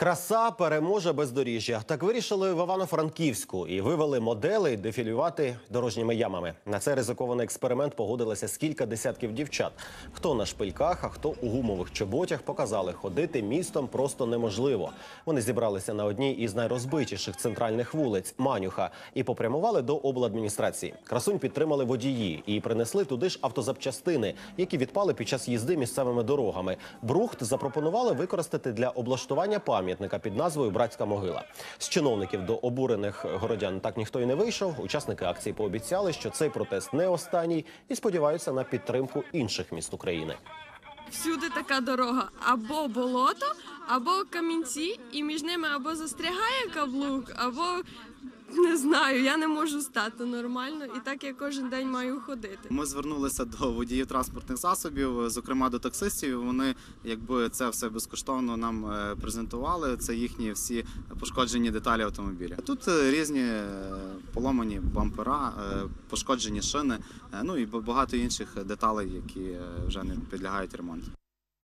Краса переможе бездоріжжя. Так вирішили в Івано-Франківську і вивели модели дефілювати дорожніми ямами. На цей ризикований експеримент погодилися кілька десятків дівчат. Хто на шпильках, а хто у гумових чоботях показали, ходити містом просто неможливо. Вони зібралися на одній із найрозбитіших центральних вулиць Манюха і попрямували до обладміністрації. Красунь підтримали водії і принесли туди ж автозапчастини, які відпали під час їзди місцевими дорогами. Брухт запропонували використати для облаштування пам'ятника під назвою Братська могила. З чиновників до обурених городян так ніхто й не вийшов. Учасники акції пообіцяли, що цей протест не останній, і сподіваються на підтримку інших міст України. Всюди така дорога або болото, або камінці, і між ними або застрягає каблук, або не знаю, я не можу стати нормально, і так я кожен день маю ходити. Ми звернулися до водіїв транспортних засобів, зокрема до таксистів. Вони якби це все безкоштовно нам е, презентували. Це їхні всі пошкоджені деталі автомобіля. Тут е, різні е, поломані бампера, пошкоджені шини, ну і багато інших деталей, які вже не підлягають ремонту.